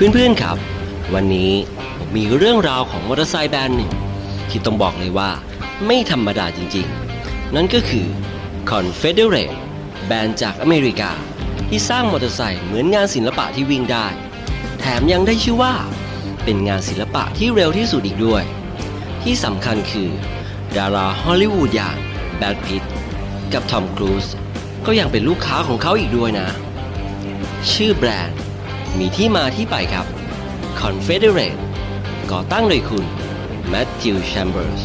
เพื่อนๆครับ วันนี้ผมมีเรื่องราวของมอเตอร์ไซค์แบรนด์หนึ่งที่ต้องบอกเลยว่าไม่ธรรมดาจริงๆ นั่นก็คือ Confederate แบรนด์จากอเมริกา ที่สร้างมอเตอร์ไซค์เหมือนงานศิลปะที่วิ่งได้ แถมยังได้ชื่อว่า เป็นงานศิลปะที่เร็วที่สุดอีกด้วย ที่สำคัญคือ ดาราฮอลลีวูดอย่างแบดพิตกับทอมครูซก็ยังเป็นลูกค้าของเขาอีกด้วยนะ ชื่อแบรนด์ มีที่มาที่ไปครับ Confederate ก่อตั้งโดยคุณแมทธิวแชมเบอร์ส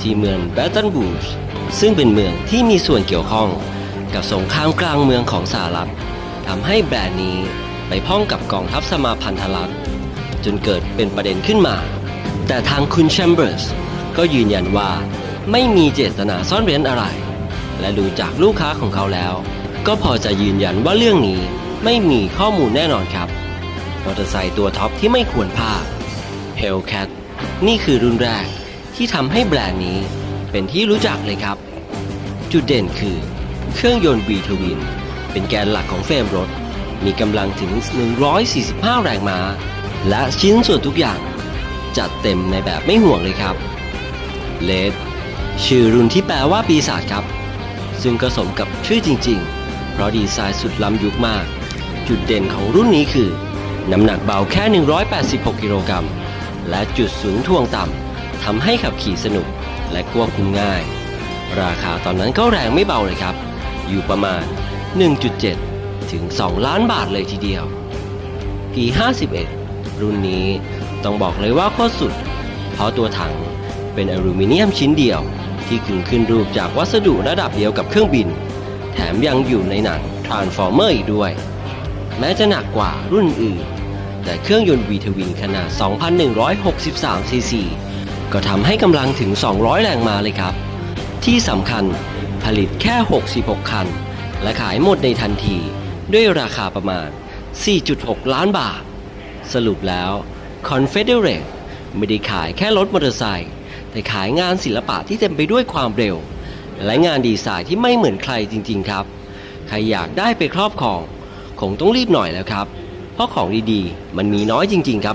ที่เมืองแบตตันบูชซึ่งเป็นเมืองที่มีส่วนเกี่ยวข้องกับสงครามกลางเมืองของสหรัฐทำให้แบรนด์นี้ไปพ้องกับกองทัพสมาพันธรัฐจนเกิดเป็นประเด็นขึ้นมา แต่ทางคุณแชมเบอร์สก็ยืนยันว่าไม่มีเจตนาซ่อนเร้นอะไร และดูจากลูกค้าของเขาแล้ว ก็พอจะยืนยันว่าเรื่องนี้ไม่มีข้อมูลแน่นอนครับ มอเตอร์ไซค์ตัวท็อปที่ไม่ควรพลาด Hellcat นี่คือรุ่นแรกที่ทำให้แบรนด์นี้เป็นที่รู้จักเลยครับ จุดเด่นคือ เครื่องยนต์ V Twin เป็นแกนหลักของเฟรมรถ มีกำลังถึง 145 แรงม้า และชิ้นส่วนทุกอย่างจัดเต็มในแบบไม่ห่วงเลยครับเลดชื่อรุ่นที่แปลว่าปีศาจครับ ซึ่งก็สมกับชื่อจริง ๆ เพราะดีไซน์สุดล้ำยุคมาก จุดเด่นของรุ่นนี้คือ น้ำหนักเบาแค่ 186 กิโลกรัม และจุดสูงท่วงต่ำทำให้ขับขี่สนุกและควบคุมง่าย ราคาตอนนั้นก็แรงไม่เบาเลยครับ อยู่ประมาณ 1.7 ถึง 2 ล้านบาทเลยทีเดียว P51 รุ่นนี้ต้องบอกเลยว่าโคตรสุด เพราะตัวถังเป็นอลูมิเนียมชิ้นเดียว ที่กึ่งขึ้นรูปจากวัสดุระดับเดียวกับเครื่องบิน แถมยังอยู่ในหนัง Transformer อีกด้วย แม้จะหนักกว่ารุ่นอื่น แต่เครื่องยนต์ V ทวินขนาด 2,163 ซีซี ก็ทำให้กำลังถึง 200 แรงม้าเลยครับ ที่สำคัญผลิตแค่ 66 คัน และขายหมดในทันที ด้วยราคาประมาณ 4.6 ล้านบาท สรุปแล้ว Confederate ไม่ได้ขายแค่รถมอเตอร์ไซค์แต่ขายงานศิลปะที่เต็มไปด้วยความเร็ว และงานดีไซน์ที่ไม่เหมือนใครจริง ๆ ครับ ใครอยากได้ไปครอบครอง คงต้องรีบหน่อยแล้วครับ เพราะของดีๆ มันมีน้อยจริง ๆ ครับ